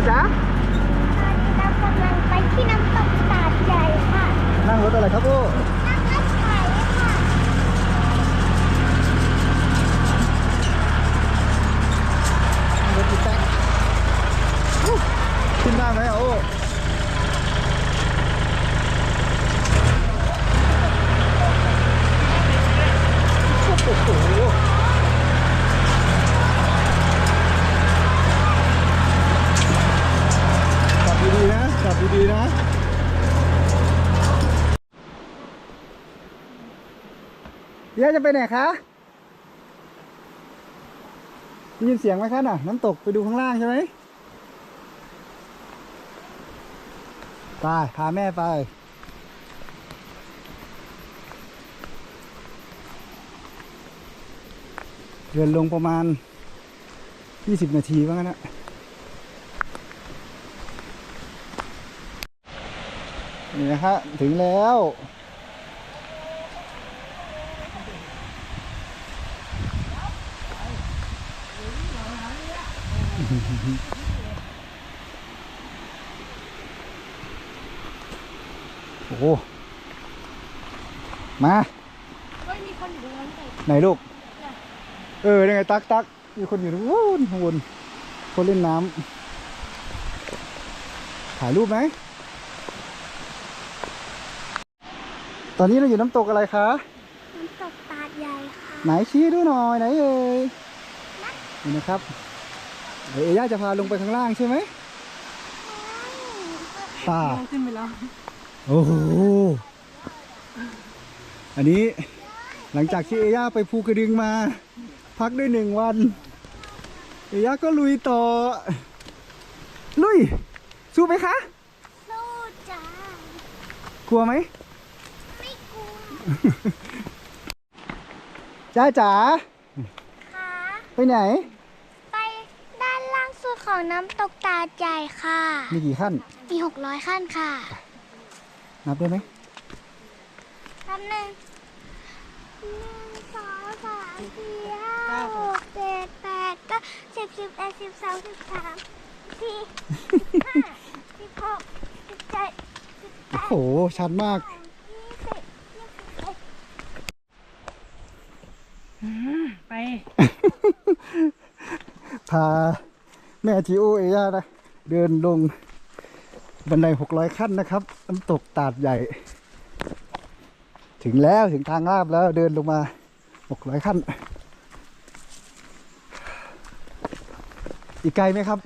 นะจ๊ะตอนนี้เรากำลังไปที่น้ำตกตาดใหญ่ค่ะ นั่งรถอะไรครับโอ้นั่งรถไฟค่ะ นั่งรถอีแต๊กอู้ขึ้นได้ไหมอะโอ้โอ้โหจับดีๆนะจับ ดีๆนะเดี๋ยวจะไปไหนคะได้ยินเสียงไหมคะน่ะ น้ำตกไปดูข้างล่างใช่ไหมไปพาแม่ไปเดินลงประมาณ 20 นาทีว่างั้นนะ นี่นะฮะถึงแล้ว โอ้โหมา เฮ้ยมีคนอยู่ตรงนั้นแต่ไหนลูก เออยังไงตักตักมีคนอยู่ตรงนู้นข้างบนคนเล่นน้ำถ่ายรูปไหม ตอนนี้เราอยู่น้ำตกอะไรคะ น้ำตกตาดใหญ่ค่ะ ไหนชี้ดูหน่อยไหนเอ่ยนี่นะครับเดี๋ยวเอย่าจะพาลงไปข้างล่างใช่ไหมป่าขึ้นไปแล้ว โอ้โห อันนี้หลังจากที่เอย่าไปภูกระดึงมา พักได้หนึ่งวัน เอย่าก็ลุยต่อ ลุย สู้ไหมคะ สู้จ้ากลัวไหมไม่กลัว จ้าจ๋าค่ะไปไหน ไปด้านล่างสุดของน้ำตกตาดใหญ่ค่ะ มีกี่ขั้น มี600ขั้นค่ะ นับได้ไหมแป๊บหนึ่งหนึ่งสองสามสี่ห้าหกเจ็ดแปดเก้าสิบสิบเอ็ดสิบสองสิบสามสี่สิบห้าสิบหกสิบเจ็ดสิบแปโอ้ดโหชัดมาก ยี่สิบยี่สิบเอ็ด ไป พาแม่ทีโอเอย่านะ เดินลงบันไดหกร้อยขั้นนะครับน้ำตกตาดใหญ่ ถึงแล้วถึงทางลาบแล้วเดินลงมาหกร้อยขั้น อีกไกลไหมครับ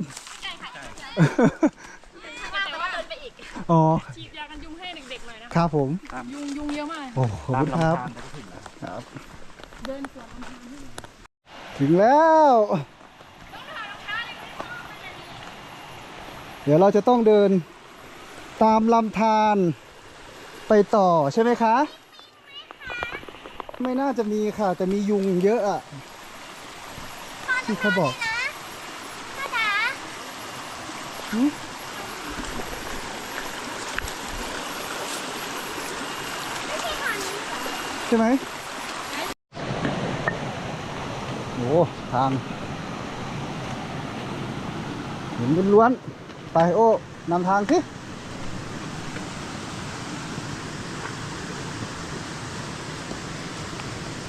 แต่ว่าเดินไปอีก อ๋อ ฉีดยากันยุงให้เด็กๆหน่อยนะครับ ผม ยุงยุงเยอะมาก โอ้ขอบคุณครับ ครับ เดินสวนลำธารถึงแล้ว เดี๋ยวเราจะต้องเดินตามลำธารไปต่อใช่ไหมคะ ไม่น่าจะมีค่ะ แต่มียุงเยอะอะที่เขาบอกพ่อจ๋าหืมไม่ใช่ก่อนนี้เหรอใช่ไหมโอ้ทางเห็นล้วนๆ ไปโอ้นำทางสิ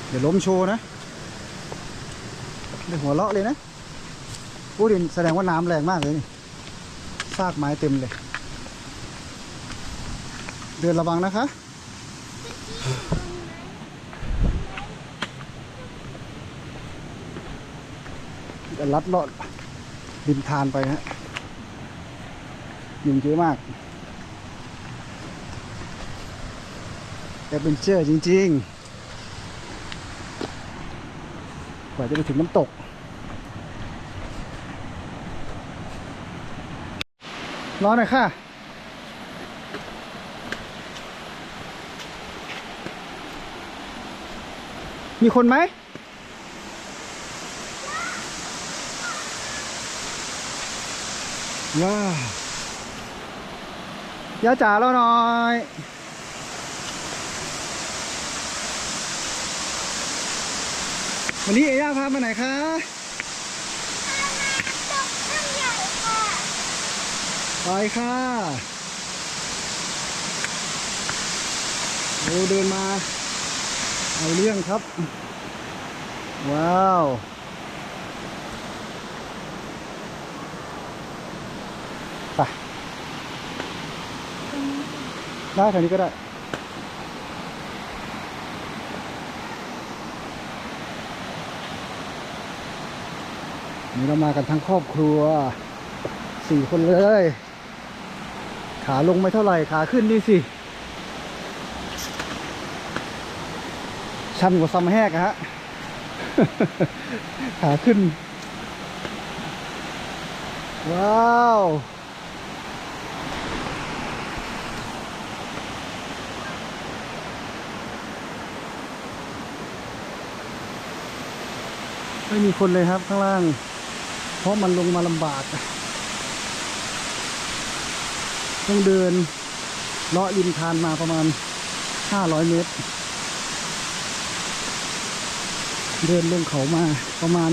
เดี๋ยวล้มโชว์นะเดี๋ยวหัวเราะเลยนะพูดดินแสดงว่าน้ำแรงมากเลยนี่ซากไม้เต็มเลย เดินระวังนะคะจะลัดเลาะดินทานไปฮะ ยุงเยอะมากแอดเวนเจอร์จริง ๆ กว่าจะไปถึงน้ำตก ร้อนหน่อยค่ะมีคนไหม ว้าว ย่าจ๋าเราหน่อยวันนี้เอย่าพามาไหนคะตกเครื่องใหญ่ค่ะไปค่ะโอ้เดินมา เอาเรื่องครับ ว้าว ได้ทางนี้ก็ได้ นี่เรามากันทั้งครอบครัวสี่คนเลย ขาลงไม่เท่าไหร่ ขาขึ้นนี่สิ ชันกว่าซัมแหกอะฮะ ขาขึ้น ว้าว ไม่มีคนเลยครับข้างล่าง เพราะมันลงมาลำบาก ต้องเดินเลาะริมทานมาประมาณ 500 เมตร เดินลงเขามาประมาณ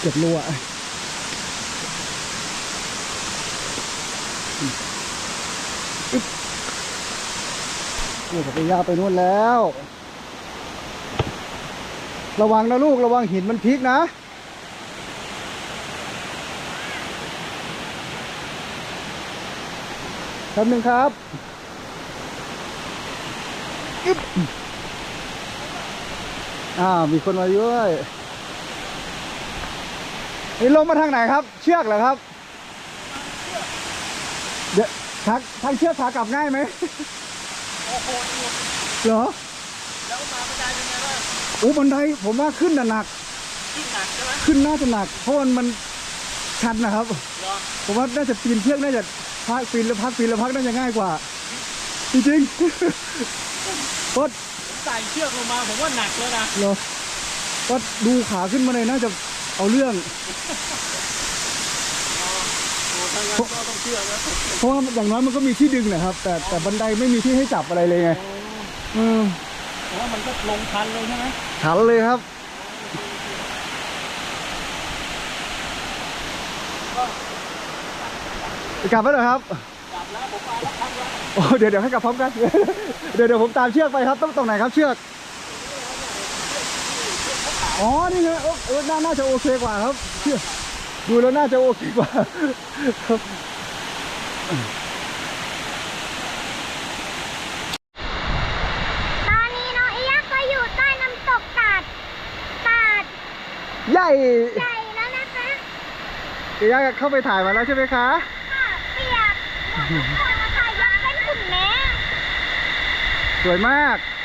เจ็ดโลอะอึ๊บนี่กับไปยาไปนู่นแล้ว ระวังนะลูกระวังหินมันพลิกนะแป๊บหนึ่งครับอึ๊บอ้าวมีคนมาด้วยนี่ลงมาทางไหนครับ เชือกเหรอครับเดี๋ยวทางทางเชือกขากลับง่ายไหมโอ้โหเหรอ อ้บันไดผมว่าขึ้นน่ะหนักขึ้นหนักใช่ไหมขึ้นน่าจะหนัก เพราะมันมันชันนะครับ เหรอผมว่าน่าจะปีนเชือกน่าจะพักปีนแล้วพักปีนแล้วพักน่าจะง่ายกว่า จริงๆ ก็ใส่เชือกลงมาผมว่าหนักแล้วนะ เหรอก็ดูขาขึ้นมาเลยน่าจะเอาเรื่อง โอ้ถ้างั้นก็ต้องเชือกแล้วเพราะว่าอย่างน้อยมันก็มีที่ดึงนะครับ แต่แต่บันไดไม่มีที่ให้จับอะไรเลยไงเออเพราะว่ามันก็ลงทันเลยใช่ไหม ชันเลยครับกลับไปเหรอครับกลับแล้วผมมาแล้วครับโอ้เดี๋ยวเดี๋ยวให้กลับพร้อมกัน เดี๋ยวเดี๋ยวผมตามเชือกไปครับต้องตรงไหนครับเชือก อ๋อ นี่ไงเออน่าน่าจะโอเคกว่าครับ เชือกดูแล้วน่าจะโอเคกว่าครับ ตอนนี้น้องเอียก็อยู่ใต้น้ำตกตาด ตาด ใหญ่ใหญ่แล้วนะคะเดี๋ยวเข้าไปถ่ายมาแล้วใช่ไหมคะค่ะเปียกหมดทุกคนนะคะยกเป็นขุนแม่สวยมากส